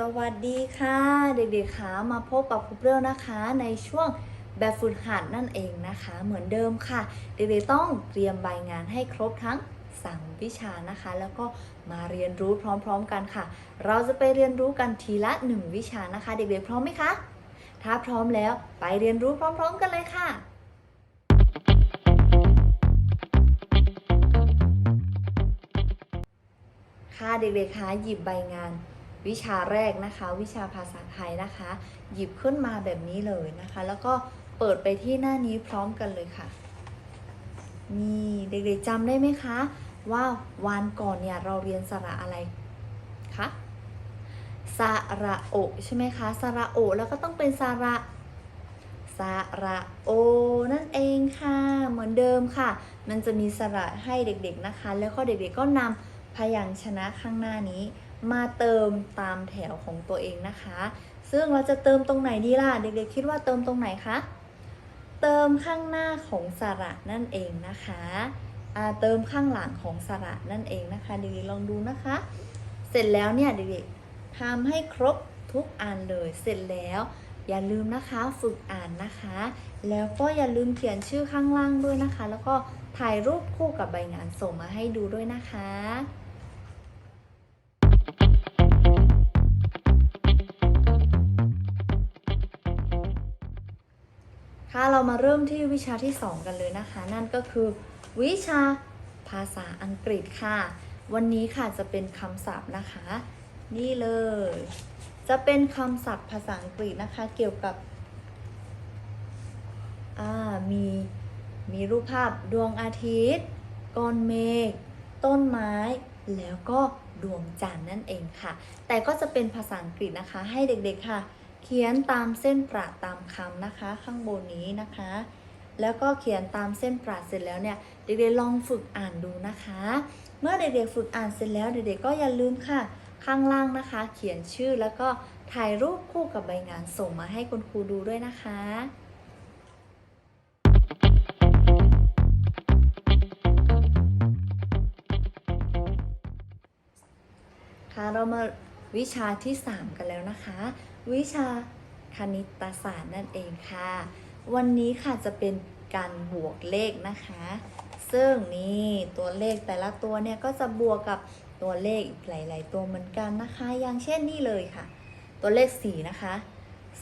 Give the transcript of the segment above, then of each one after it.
สวัสดีค่ะ เด็กๆคะมาพบกับครูเปรี้ยวนะคะในช่วงแบบฝึกหัดนั่นเองนะคะ เหมือนเดิมค่ะ เด็กๆต้องเตรียมใบงานให้ครบทั้ง3วิชานะคะ แล้วก็มาเรียนรู้พร้อมๆกันค่ะ เราจะไปเรียนรู้กันทีละ 1 วิชานะคะ เด็กๆพร้อมไหมคะ ถ้าพร้อมแล้วไปเรียนรู้พร้อม ๆ กันเลยค่ะค่ะเด็กๆคะหยิบใบงาน วิชาแรกนะคะ วิชาภาษาไทยนะคะ หยิบขึ้นมาแบบนี้เลยนะคะ แล้วก็เปิดไปที่หน้านี้พร้อมกันเลยค่ะนี่เด็กๆจำได้ไหมคะ ว่าวันก่อนเนี่ยเราเรียนสระอะไรคะสระโอใช่ไหมคะสระโอแล้วก็ต้องเป็นสระสระโอนั่นเองค่ะ เหมือนเดิมค่ะ มันจะมีสระให้เด็กๆนะคะ แล้วก็เด็กๆก็นำพยัญชนะข้างหน้านี้ มาเติมตามแถวของตัวเองนะคะ ซึ่งเราจะเติมตรงไหนดีล่ะ เด็กๆคิดว่าเติมตรงไหนคะ เติมข้างหน้าของสระนั่นเองนะคะเติมข้างหลังของสระนั่นเองนะคะเด็กๆลองดูนะคะ เสร็จแล้วเนี่ยเด็กๆทำให้ครบทุกอันเลยเสร็จแล้วอย่าลืมนะคะฝึกอ่านนะคะ แล้วก็อย่าลืมเขียนชื่อข้างล่างด้วยนะคะ แล้วก็ถ่ายรูปคู่กับใบงานส่งมาให้ดูด้วยนะคะ ค่ะเรามาเริ่มที่วิชาที่ 2 กันเลยนะคะ นั่นก็คือ วิชาภาษาอังกฤษค่ะ วันนี้ค่ะจะเป็นคำศัพท์นะคะ นี่เลย จะเป็นคำศัพท์ภาษาอังกฤษนะคะ เกี่ยวกับอ่ามีมีรูปภาพดวงอาทิตย์ก้อนเมฆต้นไม้ แล้วก็ดวงจันทร์นั่นเองค่ะ แต่ก็จะเป็นภาษาอังกฤษนะคะ ให้เด็กๆค่ะ เขียนตามเส้นประตามคำนะคะ ข้างบนนี้นะคะ แล้วก็เขียนตามเส้นประเสร็จแล้วเนี่ยเด็กๆลองฝึกอ่านดูนะคะ เมื่อเด็กๆฝึกอ่านเสร็จแล้วเด็กๆก็อย่าลืมค่ะ ข้างล่างนะคะ เขียนชื่อแล้วก็ถ่ายรูปคู่กับใบงานส่งมาให้คุณครูดูด้วยนะคะค่ะเรามา วิชาที่ 3 กันแล้วนะคะ วิชาคณิตศาสตร์นั่นเองค่ะ วันนี้ค่ะจะเป็นการบวกเลขนะคะ ซึ่งนี่ตัวเลขแต่ละตัวเนี่ยก็จะบวกกับตัวเลขหลาย ๆ ตัวเหมือนกันนะคะ อย่างเช่นนี่เลยค่ะ ตัวเลข 4 นะคะ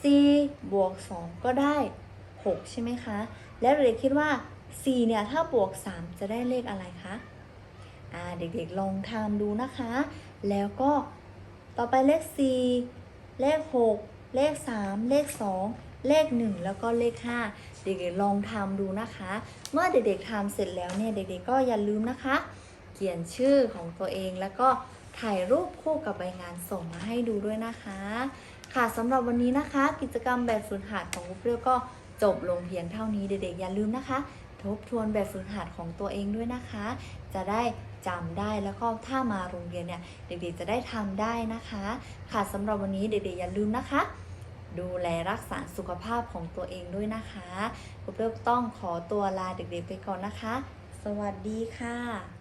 4 บวก 2 ก็ได้ 6 ใช่ไหมคะ แล้วเด็กๆคิดว่า 4 เนี่ย ถ้าบวก 3 จะได้เลขอะไรคะ อ่า เด็ก ๆ ลองทำดูนะคะ แล้วก็ ต่อไปเลข 4 เลข 6 เลข 3 เลข 2 เลข 1 แล้วก็เลข 5 เด็กๆลองทำดูนะคะ เมื่อเด็กๆทำเสร็จแล้วเนี่ยเด็กๆก็อย่าลืมนะคะ เขียนชื่อของตัวเองแล้วก็ถ่ายรูปคู่กับใบงานส่งมาให้ดูด้วยนะคะ ค่ะสำหรับวันนี้นะคะ กิจกรรมแบบฝึกหัดของกุ๊กเปรี้ยวก็จบลงเพียงเท่านี้เด็กๆอย่าลืมนะคะ ทบทวนแบบฝึกหัดของตัวเองด้วยนะคะ จะได้ จำได้แล้วก็ถ้ามาโรงเรียนเนี่ยเด็กๆจะได้ทำได้นะคะ ค่ะสำหรับวันนี้เด็กๆอย่าลืมนะคะ ดูแลรักษาสุขภาพของตัวเองด้วยนะคะกุ๊กเปรี้ยวต้องขอตัวลาเด็กๆไปก่อนนะคะ สวัสดีค่ะ